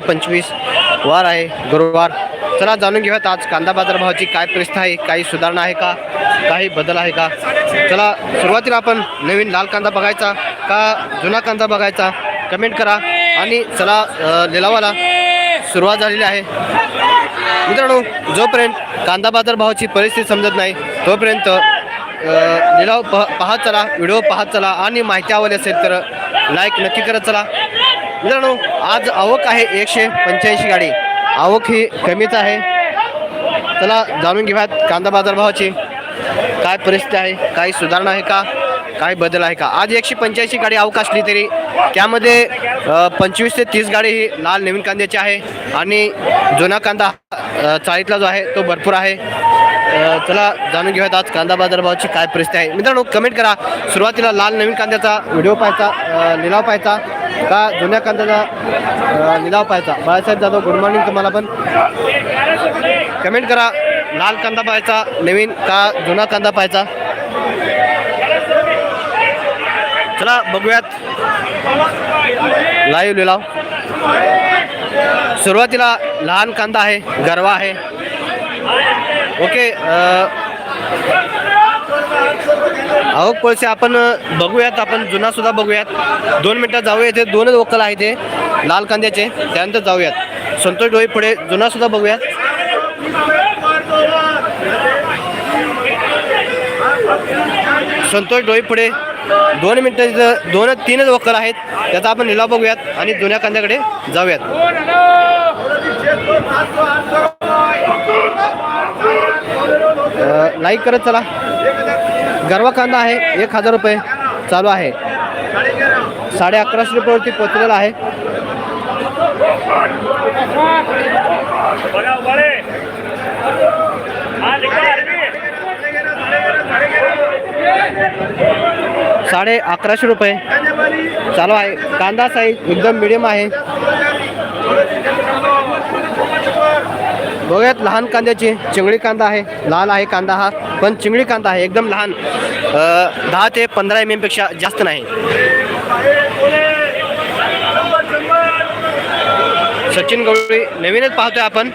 पंचवीस वार आहे गुरुवार. चला जाणून घेऊयात आज कांदा बाजारभावाची काय परिस्थिती आहे काही सुधारणा आहे का काही बदल आहे का? चला सुरुवातीला आपण नवीन लाल कांदा बघायचा का जुना कांदा बघायचा कमेंट करा. आणि चला लिलावाला सुरुवात झालेली आहे. मित्रांनो जोपर्यंत कांदा बाजार भावाची परिस्थिती समजत नाही तोपर्यंत लिलाव पह पाहत चला व्हिडिओ पाहत चला. आणि माहिती आवडली असेल तर लाईक नक्की करत चला. मित्रांनो आज आवक आहे एकशे पंच्याऐंशी गाडी. आवक ही कमीच आहे. चला जाणून घेऊयात कांदा बाजारभावाची. काय परिस्थिती आहे? काही सुधारणा आहे का? काय बदल आहे का? आज एकशे पंच्याऐंशी गाडी आवक असली तरी त्यामध्ये पंचवीस ते तीस गाडी ही लाल नवीन कांद्याची आहे. आणि जुना कांदा चाळीतला जो आहे तो भरपूर आहे. चला जाणून घेऊयात आज कांदा बाजारभावाची काय परिस्थिती आहे. मित्रांनो कमेंट करा. सुरुवातीला लाल नवीन कांद्याचा व्हिडिओ पाहायचा लिलाव पाहायचा का जुन्या कांद्याचा लिलाव पाहायचा? बाळासाहेब जाधव गुड मॉर्निंग तुम्हाला पण. कमेंट करा. लाल कांदा पाहायचा नवीन का जुना कांदा पाहायचा? चला बघूयात. लाईव्ह लिलाव. सुरुवातीला लहान कांदा आहे गरवा आहे. ओके अहो आवक आपण बघूयात आपण जुना सुद्धा बघूयात. दोन मिनटात जाऊया इथे. दोनच वक्कल आहे ते लाल कांद्याचे. त्यानंतर जाऊयात. संतोष डोळे पुढे जुना सुद्धा बघूयात. संतोष डोई पुढे. दोन मिनटं दोन तीनच वक्कल आहेत. त्याचा आपण लिलाव बघूयात आणि जुन्या कांद्याकडे जाऊयात. लाईक करत चला. गरवा कांदा आहे. एक हजार रुपये चालू आहे. साडे अकराशे रुपयावरती पोचलेला आहे. साडे अकराशे रुपये. चालू आहे. कांदा साईज एकदम मिडियम आहे. बघूयात लहान कांद्याची. चिंगळी कांदा आहे. लाल आहे कांदा हा. पण चिंगळी कांदा आहे. एकदम लहान. दहा ते पंधरा एम एमपेक्षा जास्त नाही. सचिन गवळी नवीनच पाहतोय आपण.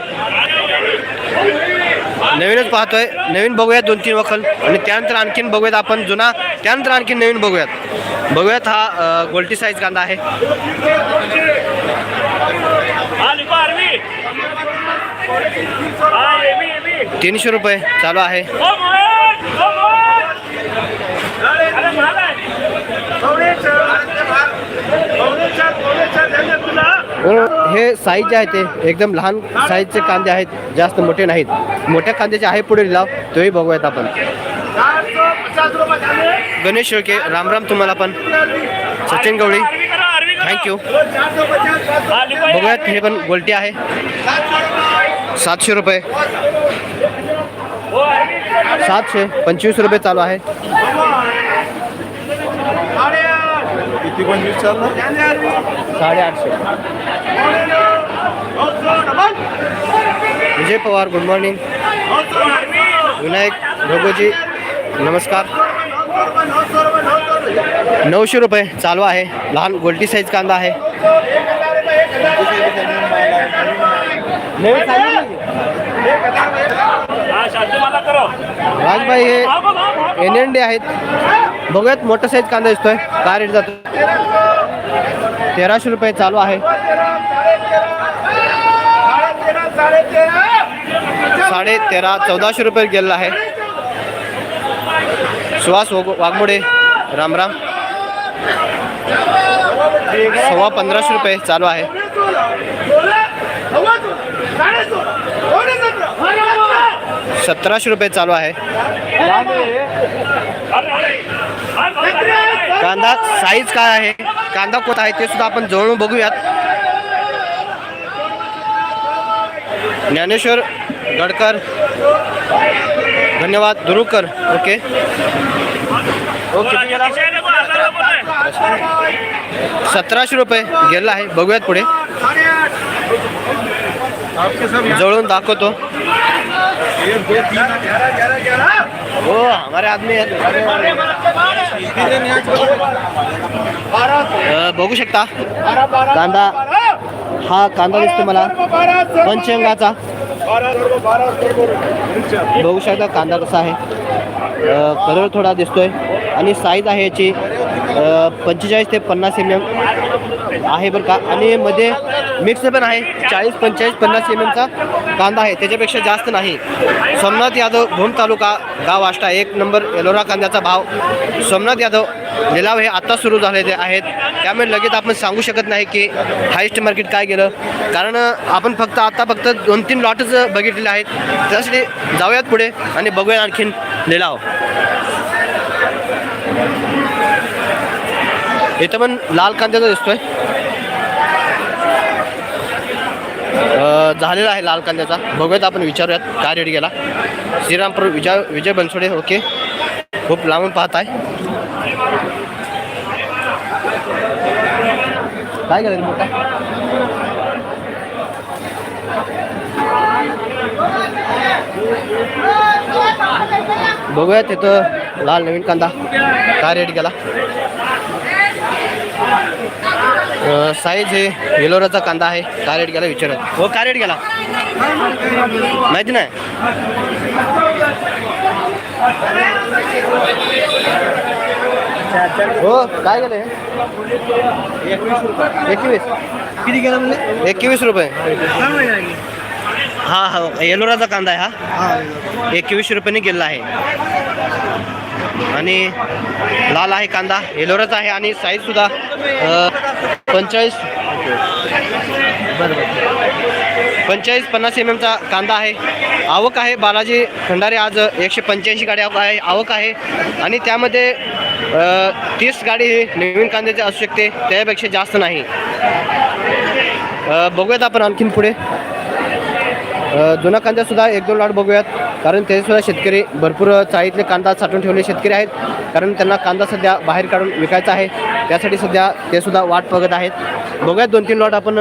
नवीनच पाहतोय. नवीन बघूयात दोन तीन वखल. आणि त्यानंतर आणखीन बघूयात आपण जुना. त्यानंतर आणखीन नवीन बघूयात. बघूयात हा अ, गोल्टी साईज कांदा आहे. तीनशे रुपये चालू आहे. हे साईज जे आहे ते एकदम लहान साईजचे कांदे आहेत जास्त मोठे नाहीत. मोठ्या कांद्याचे आहे पुढे लिलाव तोही बघूयात आपण. गणेश शेळके राम राम तुम्हाला पण. सचिन गवळी थँक्यू बघूयात हे पण गोलटी आहे. सातशे रुपये. सातशे पंचवीस रुपये चालू आहे. किती पंचवीस चाललं साडेआठशे. विजय पवार गुड मॉर्निंग विनायक भोगोजी नमस्कार. नऊशे रुपये चालू आहे. लहान गोल्टी साईज कांदा आहे. राजभाई हे एन एन डी आहेत. बघूयात मोठा साईज कांदा दिसतोय. काय रेट जातो तेराशे रुपये चालू आहे. साडे तेरा चौदाशे रुपये गेलेला आहे. सुहास वाघमोडे राम राम. सव्वा पंधराशे रुपये चालू आहे. सतराशे रुपये चालू आहे. कांदा साईज काय आहे? कांदा कोणता आहे ते सुद्धा आपण जवळून बघूयात. ज्ञानेश्वर गडकर. धन्यवाद. दुरुकर. ओके. ओके. सतराशे रुपये गेला आहे. बघूयात पुढे. जवळून दाखवतो. हो हमारे आदमी अ, बघू शकता. कांदा. हा कांदा दिसतो मला. पंचंगाचा बघू शकता कांदा कसा आहे. कलर थोडा दिसतोय. आणि साईज आहे याची. पंचेचाळीस ते पन्नास एम एम आहे बरं का. आणि मध्ये मिक्स पण आहे. चाळीस पंचेचाळीस पन्नास एम एमचा कांदा आहे. त्याच्यापेक्षा जास्त नाही. सोमनाथ यादव भूम तालुका गाव आष्टा. एक नंबर एलोरा कांद्याचा भाव. सोमनाथ यादव लिलाव हे आत्ता सुरू झालेले आहेत. त्यामुळे लगेच आपण सांगू शकत नाही की हायस्ट मार्केट काय गेलं. कारण आपण फक्त आत्ता फक्त दोन तीन लॉटच बघितलेले आहेत. त्यासाठी जाऊयात पुढे आणि बघूया आणखीन लिलाव. इथं पण लाल कांद्याचा दिसतोय. झालेला आहे लाल कांद्याचा. बघूयात आपण विचारूयात काय रेट गेला. श्रीरामपूर विजय विजय बनसोडे ओके. खूप लांबून पाहत आहे. काय गेलं मोठा? बघूयात तिथं लाल नवीन कांदा. काय रेट गेला? साईज हे येलोराचा कांदा आहे. काय रेट गेला विचारत हो काय रेट गेला? माहिती नाही. हो काय गेले एकवीस. किती गेला म्हणजे? एकवीस रुपये. हा हा येलोराचा कांदा आहे हा. एकवीस रुपयाने गेलेला आहे. आणि लाल आहे कांदा येलोरच आहे आणि साईज सुद्धा पंचेचाळीस पंचेचाळीस पन्नास एम एमचा कांदा आहे. आवक आहे बालाजी खंडारे आज एकशे पंच्याऐंशी गाडी आवक आहे आवक आहे. आणि त्यामध्ये तीस गाडी ही नवीन कांद्याची असू शकते त्यापेक्षा जास्त नाही. बघूयात आपण आणखीन पुढे. जुना कांद्यासुद्धा एक दोन लाट बघूयात. कारण ते सुद्धा शेतकरी भरपूर चाळीतले कांदा साठवून ठेवले शेतकरी आहेत. कारण त्यांना कांदा सध्या बाहेर काढून विकायचा आहे. त्यासाठी सध्या ते सुद्धा वाट बघत आहेत. बघूयात दोन तीन लॉट आपण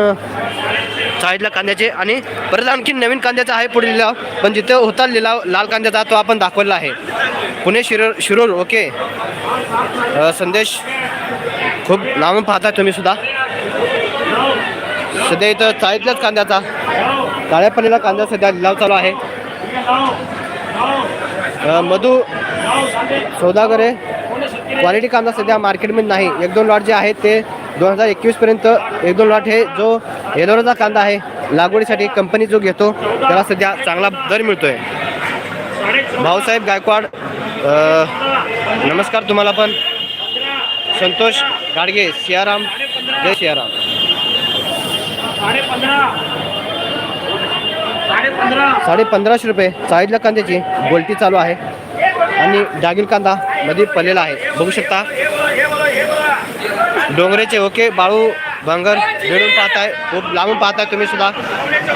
चाळीतल्या कांद्याचे आणि परत आणखी नवीन कांद्याचा आहे पुढे लिलाव. पण जिथे होता लिलाव लाल कांद्याचा तो आपण दाखवलेला आहे. पुणे शिरो शिरोर ओके. संदेश खूप लांबून पाहता तुम्ही सुद्धा. सध्या इथं चाळीतल्याच कांद्याचा काळ्या पनीला कांदा सध्या लिलाव चालू आहे. मधू सौदागरे क्वालिटी कांदा सध्या मार्केटमध्ये नाही. एक दोन लॉट जे आहेत ते दोन हजार एकवीसपर्यंत एक दोन लॉट हे जो एलोराचा कांदा आहे लागवडीसाठी कंपनी जो घेतो त्याला सध्या चांगला दर मिळतोय. भाऊसाहेब गायकवाड नमस्कार तुम्हाला पण. संतोष गाडगे सियाराम. जय सियाराम. साडे पंधराशे रुपये. चाळीसला कांद्याची गोलटी चालू आहे. आणि डागिल कांदा मध्ये पडलेला आहे. बघू शकता. डोंगरेचे ओके. बाळू भांगर मिळून पाहताय. खूप लांबून पाहताय तुम्ही सुद्धा.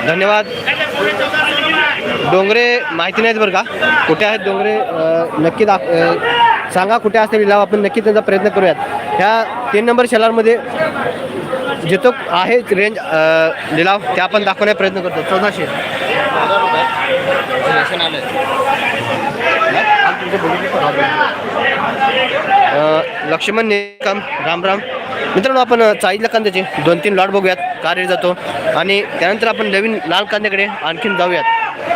धन्यवाद. डोंगरे माहिती नाहीत बरं का. कुठे आहेत डोंगरे? नक्की दाख सांगा कुठे असते लिलाव आपण नक्की त्यांचा प्रयत्न करूयात. ह्या तीन नंबर शेलारमध्ये जिथं आहे रेंज लिलाव ते आपण दाखवण्याचा प्रयत्न करतो. चौदाशे. अ, लक्ष्मण निकम राम राम. मित्रांनो आपण चाळीसला कांद्याचे दोन तीन लॉट बघूयात कार जातो. आणि त्यानंतर आपण नवीन लाल कांद्याकडे आणखीन जाऊयात.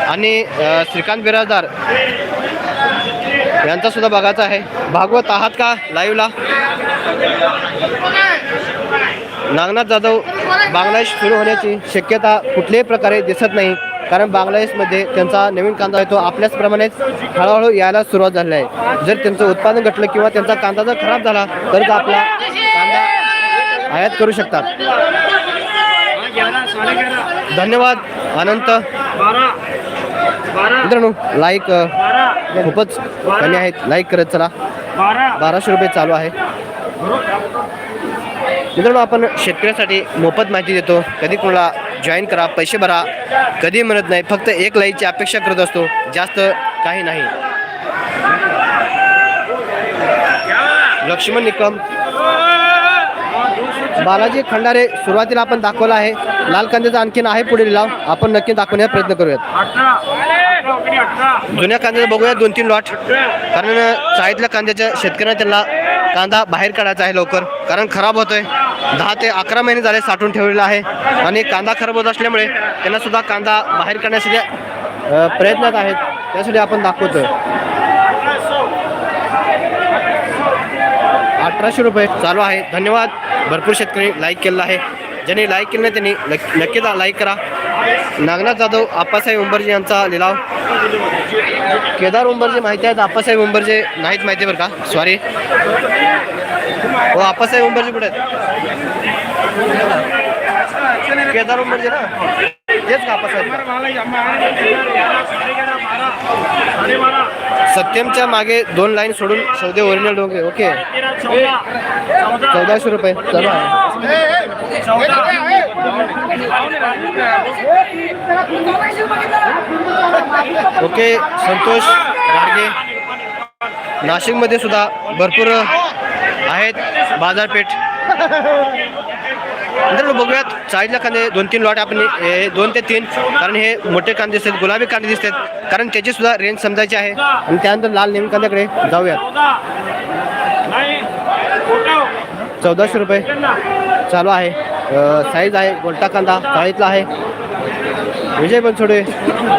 आणि श्रीकांत बिराजदार यांचा सुद्धा बघायचा आहे. भागवत आहात का लाईव्हला नागनाथ जाधव बांगलादेश सुरू होण्याची शक्यता कुठल्याही प्रकारे दिसत नाही. कारण बांगलादेशमध्ये त्यांचा नवीन कांदा आहे तो आपल्याचप्रमाणेच हळूहळू यायला सुरुवात झाली आहे. जर त्यांचं उत्पादन घटलं किंवा त्यांचा कांदा जर खराब झाला तर आपला कांदा आयात करू शकतात. धन्यवाद अनंत. मित्रांनो लाईक खूपच कमी आहेत. लाईक करत चला. बाराशे रुपये चालू आहे. मित्रांनो आपण शेतकऱ्यासाठी मोफत माहिती देतो. कधी कोणाला जॉईन करा पैसे भरा. कधी म्हणत नाही फक्त एक लाईकची अपेक्षा करत असतो जास्त काही नाही. लक्ष्मण निकम. बालाजी खंडारे सुरुवातीला आपण दाखवला आहे. लाल कांद्याचा आणखीन आहे पुढे लिलाव. आपण नक्की दाखवण्याचा प्रयत्न करूयात. जुन्या कांद्याचा बघूया दोन तीन लॉट कारण चाळीतल्या कांद्याच्या शेतकऱ्यांना त्यांना कांदा बाहेर काढायचा आहे लवकर. कारण खराब होतोय. दहा ते अकरा महिने झाले साठवून ठेवलेला आहे. आणि कांदा खराब होत असल्यामुळे त्यांना सुद्धा कांदा बाहेर काढण्यासाठी प्रयत्नात आहेत. त्यासाठी आपण दाखवतोय. अठराशे रुपये चालू आहे. धन्यवाद. भरपूर शेतकरी लाईक केलेला आहे. ज्यांनी लाईक केलं नाही त्यांनी नक्की नक्कीच लाईक करा. नागनाथ जाधव आप्पासाहेब उंबरजे यांचा लिलाव. केदार उंबरजे माहिती आहेत आप्पासाहेब उंबरजे नाहीत माहिती बरं का सॉरी हो आप्पासाहेब उंबरजे कुठे आहेत? केदार उंबरजे ना? तेच का? सत्यमच्या मागे दोन लाईन सोडून सौदे ओरिजिनल डोंगे ओके. चौदाशे रुपये. चालू. आहे ओके संतोष गाडगे. नाशिकमध्ये सुद्धा भरपूर आहेत. बाजारपेठ. बघूयात चाळीसला कांदे दोन तीन लॉट आपण हे दोन ते तीन कारण हे मोठे कांदे दिसतात गुलाबी कांदे दिसतात. कारण त्याची सुद्धा रेंज समजायची आहे. आणि त्यानंतर लाल नेम कांद्याकडे जाऊयात. चौदाशे रुपये चालू आहे. साईज आहे गोलटा कांदा चाळीतला आहे. विजय बनसोडे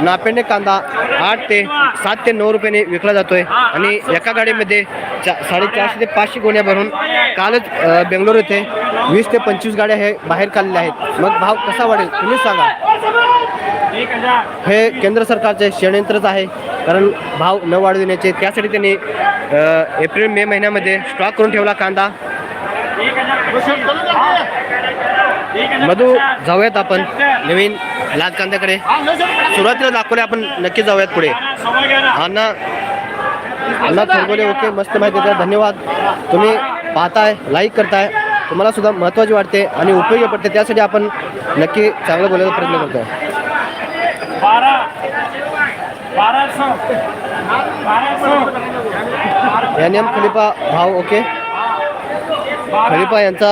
नापेंडे कांदा आठ ते सात ते नऊ रुपयाने विकला जातोय. आणि एका गाडीमध्ये चा साडेचारशे ते पाचशे गोण्या भरून कालच बेंगलोर येथे वीस ते पंचवीस गाड्या हे बाहेर काढलेल्या आहेत. मग भाव कसा वाढेल तुम्हीच सांगा. हे केंद्र सरकारचे षडयंत्रच आहे कारण भाव न वाढविण्याचे त्यासाठी त्यांनी एप्रिल मे महिन्यामध्ये स्टॉक करून ठेवला कांदा. मधू जाऊयात आपण. नवीन लाल कांद्याकडे. सुरुवातीला दाखवले आपण नक्की जाऊयात पुढे. अण्णा अण्णा थोरगोले ओके मस्त माहिती देतात. धन्यवाद. तुम्ही पाहताय लाईक करताय. तुम्हाला सुद्धा महत्त्वाची वाटते आणि उपयोगी पडते. त्यासाठी आपण नक्की चांगलं बोलायचा प्रयत्न करतोय. बारा बारा एन एम खलिपा भाव ओके. खलिपा यांचा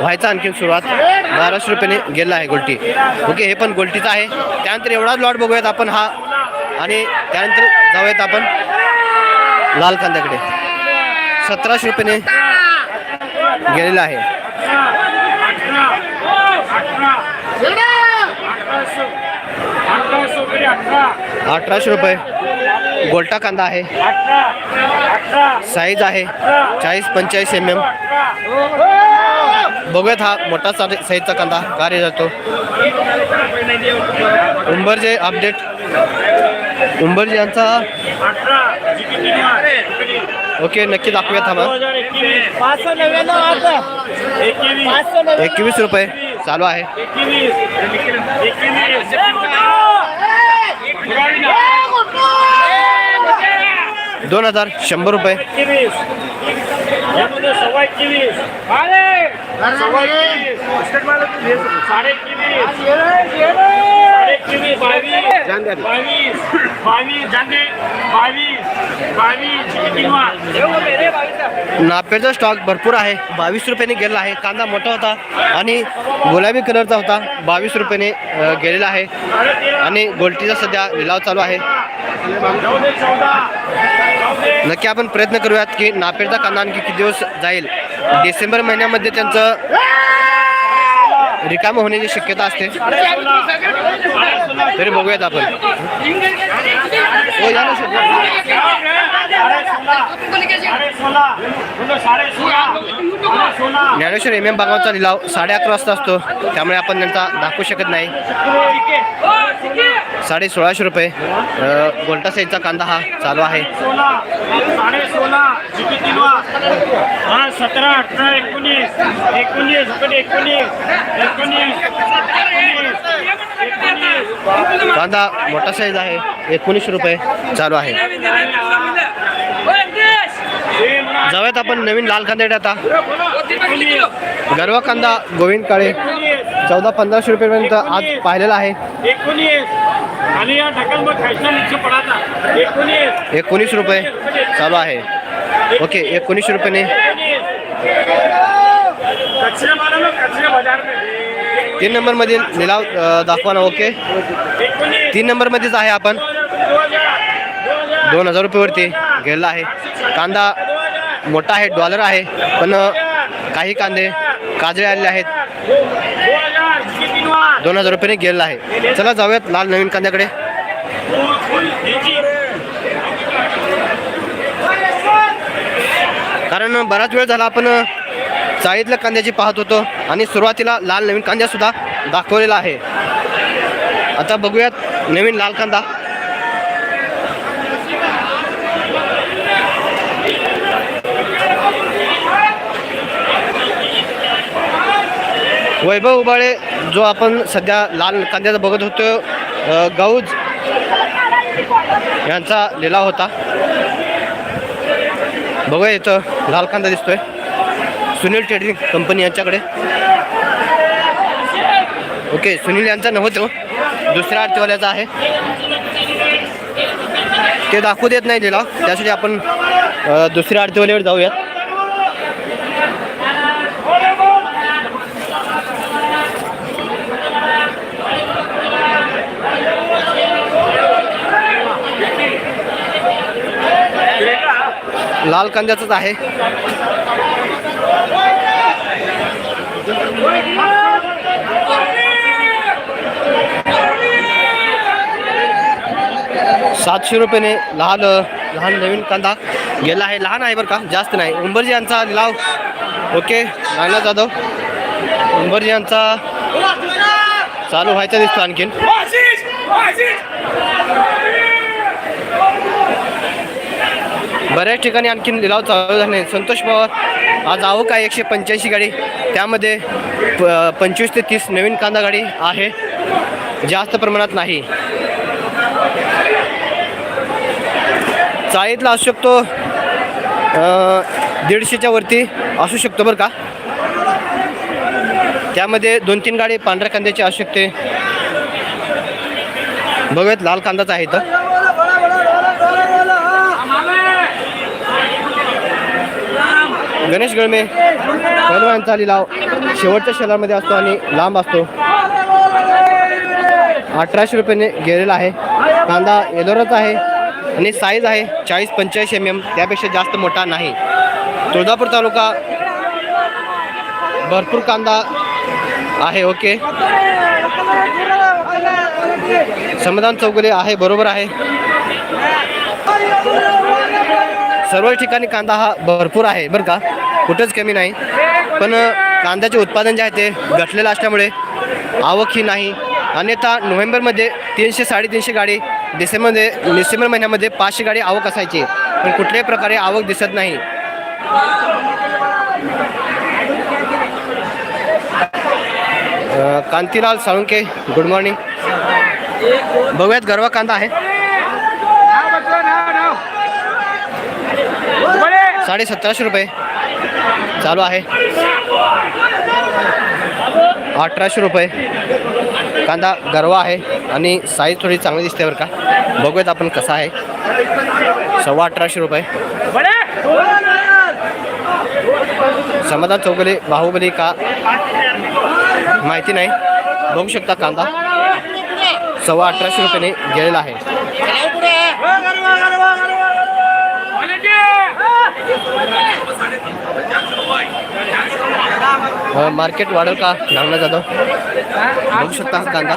व्हायचा आणखीन सुरुवात बाराशे रुपयाने गेला आहे गोल्टी. ओके हे पण गोल्टीचा आहे. त्यानंतर एवढाच लॉट बघूयात आपण हा. आणि त्यानंतर जाऊयात आपण लाल कांद्याकडे सतराशे रुपयाने गेलेला आहे. अठराशे रुपये. गोल्टा कांदा आहे. साईज आहे. चाळीस पंचेचाळीस एम एम बघूयात हा मोठा साईजचा कांदा. कार्य जातो. उंबरजे अपडेट उंबरजे यांचा ओके नक्की दाखवूयात हा हजार एकवीस रुपये चालू आहे. एकवीस. एकवीस दोन हजार शंभर रुपये. साडे एकवीस बावीस बावीस बावीस जांदे बावीस बावीस स्टॉक भरपूर आहे. बावीस रुपयाने गेलेला आहे. कांदा मोठा होता आणि गुलाबी कलरचा होता. बावीस रुपयाने गेलेला आहे. आणि गोल्टीचा सध्या लिलाव चालू आहे. नक्की आपण प्रयत्न करूयात की नापेडचा कांदा आणखी किती दिवस जाईल. डिसेंबर महिन्यामध्ये त्यांचं रिकामं होण्याची शक्यता असते. तरी बघूयात आपण. हो, ज्ञानेश्वर एम एम बागावचा लिलाव साडे अकरा वाजता असतो. त्यामुळे आपण त्यांचा दाखवू शकत नाही. साडे सोळाशे रुपये अ, गोल्टा साईजचा कांदा हा चालू आहे. हा सतरा अठरा एकोणीस एकोणीस एकोणीस एकोणीस कांदा मोठा साईज आहे एकोणीसशे रुपये. चालू आहे. जाऊयात आपण नवीन लाल कांदे आता. गर्व कांदा गोविंद काळे चौदा पंधराशे रुपयेपर्यंत आज पाहिलेला आहे. एकोणीस रुपये चालू आहे. ओके एकोणीसशे रुपयाने. तीन नंबरमधील लिलाव दाखवा ना ओके. तीन नंबरमध्येच आहे आपण. दोन हजार रुपयेवरती गेलेला आहे. कांदा मोठा आहे डॉलर आहे पण काही कांदे काजळे आलेले आहेत. दोन हजार दोन हजार रुपयाने गेलेला आहे. चला जाऊयात लाल नवीन कांद्याकडे. कारण बराच वेळ झाला आपण चाळीतल्या कांद्याची पाहत होतो आणि सुरुवातीला लाल नवीन कांद्यासुद्धा दाखवलेला आहे. आता बघूयात नवीन लाल कांदा. वैभव उबाळे जो आपण सध्या लाल कांद्याचा बघत होतो गौज यांचा लिलाव होता. बघूया इथं लाल कांदा दिसतोय. सुनील ट्रेडिंग कंपनी यांच्याकडे. ओके सुनील यांचा नव्हतो दुसऱ्या आरतीवाल्याचा आहे. ते दाखवू देत नाही लिलाव त्यासाठी आपण दुसऱ्या आरतीवाल्यावर जाऊयात. लाल कांद्याचंच आहे. सातशे रुपयाने लहान लहान नवीन कांदा गेला आहे. लहान आहे बरं का? जास्त नाही. उंबरजी यांचा लिलाव ओके नाना जाधव. उंबरजी यांचा चालू व्हायचा दिसतो आणखीन. बऱ्याच ठिकाणी आणखीन लिलाव चालू झाले. संतोष पवार आज आवक आहे एकशे पंच्याऐंशी गाडी. त्यामध्ये प पंचवीस ते तीस नवीन कांदा गाडी आहे. जास्त प्रमाणात नाही. चाळीतला असू शकतो दीडशेच्या वरती असू शकतो बरं का. त्यामध्ये दोन तीन गाडी पांढऱ्या कांद्याची असू शकते. बघूयात लाल कांदाच आहे तर गणेश गळमे पैलवानचा लिलाव शेवटच्या शेलामध्ये असतो आणि लांब असतो. अठराशे रुपयाने गेलेला आहे. कांदा येलोरच आहे आणि साईज आहे चाळीस पंचेचाळीस एम एम त्यापेक्षा जास्त मोठा नाही. तुळजापूर तालुका भरपूर कांदा आहे ओके. समाधान चौगुले आहे बरोबर आहे. सर्व ठिकाणी कांदा हा भरपूर आहे बरं का? कुठंच कमी नाही. पण कांद्याचे उत्पादन जे आहे ते घटलेलं असल्यामुळे आवक ही नाही. अन्यथा नोव्हेंबरमध्ये तीनशे साडेतीनशे गाडी डिसेंबरमध्ये डिसेंबर महिन्यामध्ये पाचशे गाडी आवक असायची. पण कुठल्याही प्रकारे आवक दिसत नाही. Kantilal Salunke good morning. बघूयात गरवा कांदा आहे. साडे सतराशे रुपये चालू आहे. अठराशे रुपये. कांदा गरवा आहे आणि साईज थोडी चांगली दिसते बरं का. बघूयात आपण कसा आहे. सव्वा अठराशे रुपये. समाधान चौकली बाहुबली का माहिती नाही. बघू शकता कांदा. सव्वा अठराशे रुपयाने गेलेला आहे. हो, मार्केट वाढेल का? नांगला जाधव? बघू शकता हा कांदा.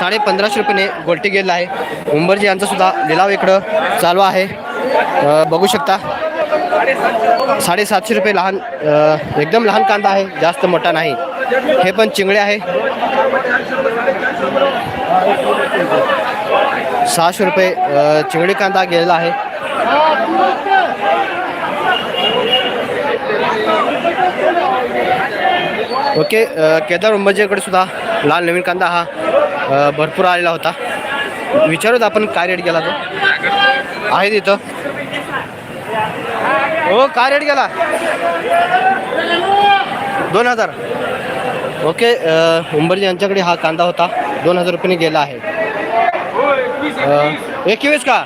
साडे पंधराशे रुपयाने गोलटी गेलेला आहे. उंबरजी यांचा सुद्धा लिलाव इकडं चालू आहे. बघू शकता. साडेसातशे रुपये लहान एकदम लहान कांदा आहे जास्त मोठा नाही. हे पण चिंगळे आहे. सहाशे रुपये चिंगळी चिंगडी कांदा गेलेला आहे. ओके केदार उंबरजीकडे सुद्धा लाल नवीन कांदा हा भरपूर आलेला होता. विचारूत आपण काय रेट गेला तो? आहे तिथं. हो काय रेट गेला? दोन हजार. ओके उंबरजी यांच्याकडे हा कांदा होता. दोन हजार रुपयाने गेला आहे. एकवीस का?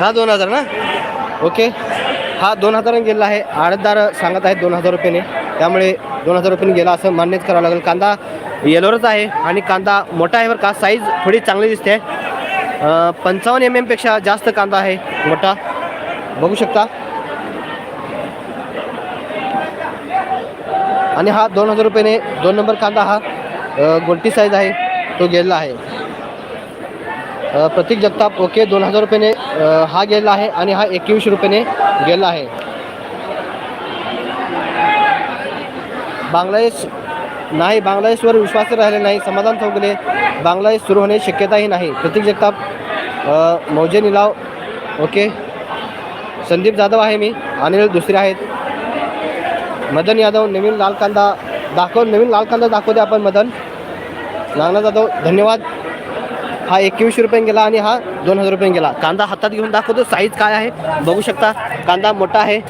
हा दोन हजार ना? ओके. हा दोन हजाराने गेला आहे. आडतदार सांगत आहेत दोन हजार रुपयाने. त्यामुळे दोन हजार रुपये गेला असं मान्यच करावं लागेल. कांदा येलोरच आहे आणि कांदा मोठा आहे बरं का. साईज थोडी चांगली दिसते. पंचावन्न एम एमपेक्षा जास्त कांदा आहे. मोठा. बघू शकता. आणि हा दोन हजार रुपयाने दोन नंबर कांदा हा अ, गोलटी साईज आहे. तो गेलेला आहे. प्रतीक जगताप ओके दोन हजार रुपयाने हा गेलेला आहे आणि हा एकवीसशे रुपयाने गेलेला आहे. बांगलादेश नाही बांगलादेशवर विश्वास राहिले नाही समाधान चौगले बांगलादेश सुरू होण्याची शक्यताही नाही. प्रतीक जगताप मौजे निलाव ओके. संदीप जाधव आहे मी अनिल दुसरे आहेत. मदन यादव नवीन लाल कांदा दाखव नवीन लाल कांदा दाखवू द्या आपण मदन. नाना जाधव धन्यवाद. हा एकवीसशे रुपये गेला आणि हा दोन हजार रुपये गेला. कांदा हातात घेऊन दाखवतो साईज काय आहे? बघू शकता कांदा मोठा आहे.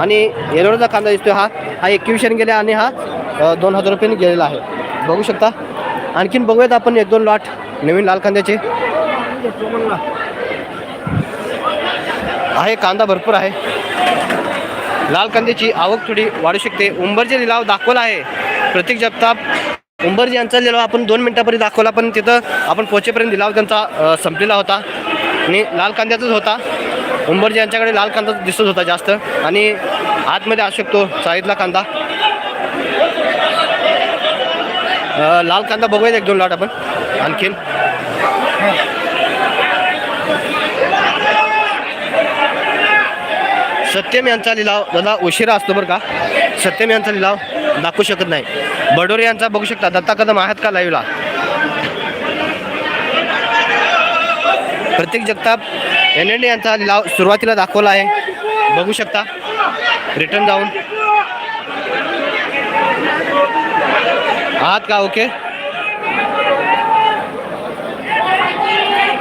आणि येलोचा कांदा दिसतोय हा. हा एकवीसशे गेला आणि हा दोन हजार रुपयाने गेलेला आहे. बघू शकता. आणखीन बघूयात आपण एक दोन लॉट नवीन लाल कांद्याचे. आहे कांदा भरपूर आहे. लाल कांद्याची आवक थोडी वाढू शकते. उंबरचे लिलाव दाखवला आहे. प्रतीक जगताप उंबरजी यांचा लिलाव आपण दोन मिनटापर्यंत दाखवला पण तिथं आपण पोचेपर्यंत लिलाव त्यांचा संपलेला होता. आणि लाल कांद्याचाच होता. उंबरजी यांच्याकडे लाल कांदा दिसत होता जास्त. आणि आतमध्ये असू शकतो. साईडला कांदा. लाल कांदा बघूया एक दोन लाट आपण. आणखीन. सत्यम यांचा लिलाव दादा उशिरा असतो बरं का? सत्यम यांचा लिलाव दाखवू शकत नाही. बडोरे यांचा बघू शकता. दत्ता कदम आहेत का लाईव्हला Pratik Jagtap N N D यांचा लिलाव सुरुवातीला दाखवला आहे. बघू शकता. रिटर्न जाऊन. आहात का? ओके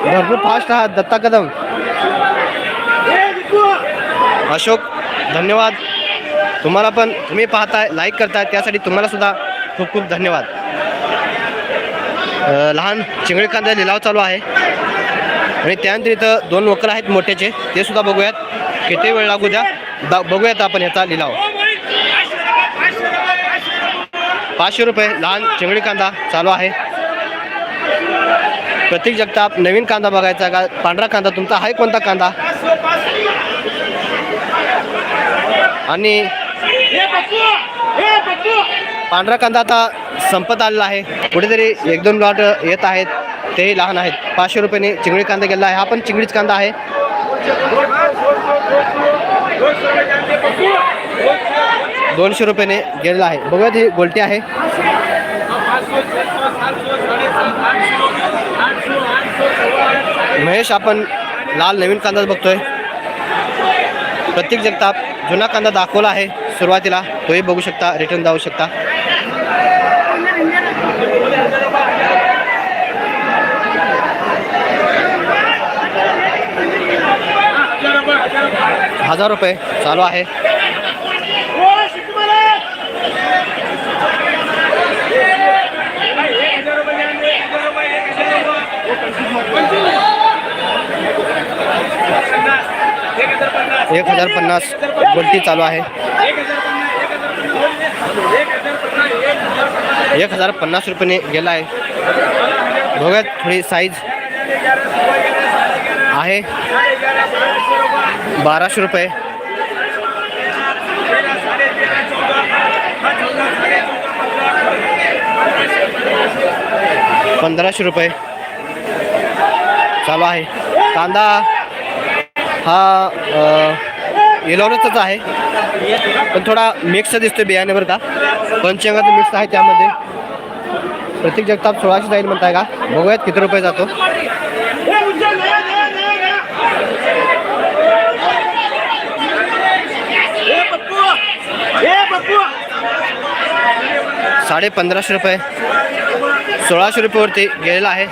भरपूर फास्ट आहात. दत्ता कदम. अशोक धन्यवाद. तुम्हाला पण तुम्ही पाहताय लाईक करताय. त्यासाठी तुम्हाला सुद्धा खूप खूप धन्यवाद. लहान चिंगळी कांदा लिलाव चालू आहे. आणि त्यानंतर इथं दोन वकर आहेत मोठ्याचे. ते सुद्धा बघूयात. किती वेळ लागू द्या? दा बघूयात आपण याचा लिलाव. पाचशे रुपये लहान चिंगडी कांदा चालू आहे. प्रतीक जगताप नवीन कांदा बघायचा का? पांढरा कांदा तुमचा आहे कोणता कांदा? आणि पांढरा कांदा आता संपत आलेला आहे. कुठेतरी एक दोन लॉट येत आहेत. तेही लहान आहेत. पाचशे रुपयाने चिंगडी कांदा गेला आहे. हा पण चिंगडीच कांदा आहे. दोनशे रुपयाने गेलेला आहे. बघूयात ही गोलटी आहे. महेश आपण लाल नवीन कांदा बघतोय. प्रत्येक जगताप जुना कांदा दाखवला आहे सुरुवातीला. तोही बघू शकता रिटर्न जाऊ शकता. हजार रुपये चालू आहे. एक हजार पन्नास गोल्टी चालू आहे. एक हजार पन्नास रुपयाने गेला आहे बघूयात थोडी साईज आहे. बाराशे रुपये. पंधराशे रुपये. चालू आहे. कांदा हा येलोरचाच आहे. पण थोडा मिक्स दिसतो बियाणे बरं का. पंचंगाचं मिक्स आहे त्यामध्ये. प्रतीक जगताप सोळाशे जाईल म्हणताय का? बघूयात किती रुपये जातो. साडे पंधराशे रुपये. सोळाशे रुपयेवरती गेलेला आहे.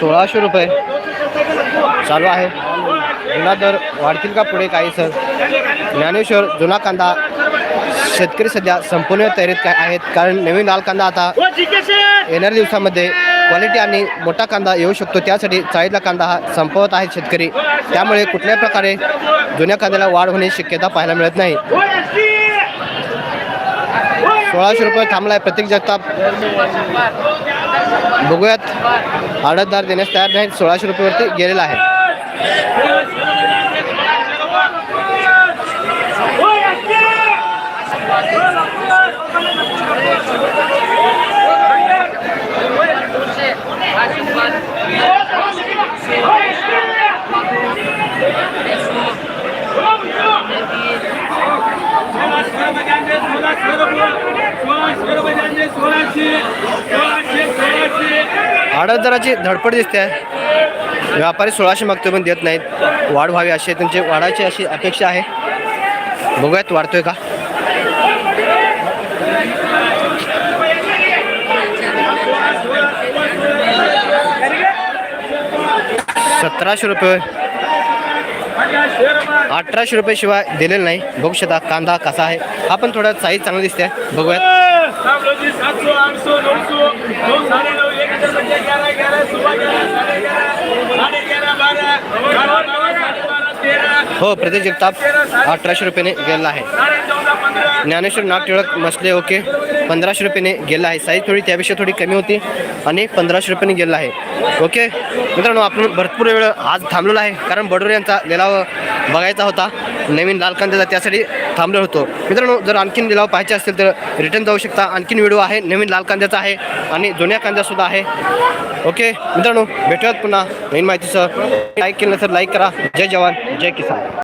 सोळाशे रुपये. चालू आहे. जुना दर वाढतील का पुढे काही सर? ज्ञानेश्वर जुना कांदा. शेतकरी सध्या संपूर्ण तयारीत काय आहेत? कारण नवीन लाल कांदा आता येणाऱ्या दिवसामध्ये क्वालिटी आणि मोठा कांदा येऊ शकतो. त्यासाठी चाळीतला कांदा हा संपवत आहेत शेतकरी. त्यामुळे कुठल्याही प्रकारे जुन्या कांद्याला वाढ होण्याची शक्यता पाहायला मिळत नाही. सोळाशे रुपये थांबलाय प्रत्येक जगताप. बघूयात. आडतदार देण्यास तयार नाही सोळाशे रुपयेवरती गेलेला आहे. आडतदाराची धडपड दिसते आहे. व्यापारी सोळाशे मागतो पण देत नाहीत. वाढ व्हावी अशी त्यांची वाढायची अशी अपेक्षा आहे. बघूयात वाढतोय का? सतराशे रुपये. अठराशे रुपये शिवाय दिलेलं नाही. बघू शकता कांदा कसा आहे. आपण थोडा साईज चांगला दिसते बघूयात. हो प्रति जगताप अठराशे रुपयाने गेलेला आहे. ज्ञानेश्वर नाग टिळक मसले ओके. पंधराशे रुपयाने गेला आहे. साईज थोडी त्यापेक्षा थोडी कमी होती आणि पंधराशे रुपयाने गेला आहे. ओके. मित्रांनो आपण भरपूर वेळ आज थांबलेलो आहे कारण बडोर यांचा लिलाव बघायचा होता. नवीन लाल कांद्याचा त्यासाठी थांबलो होतो. मित्रांनो जर आणखीन लिलाव पाहायचे असतील तर रिटर्न जाऊ शकता. आणखीन व्हिडिओ आहे नवीन लाल कांद्याचा आहे आणि जुन्या कांद्यासुद्धा आहे. ओके. मित्रांनो भेटूयात पुन्हा नवीन माहितीसह. लाईक केलं तर लाईक करा. जय जवान जय किसान.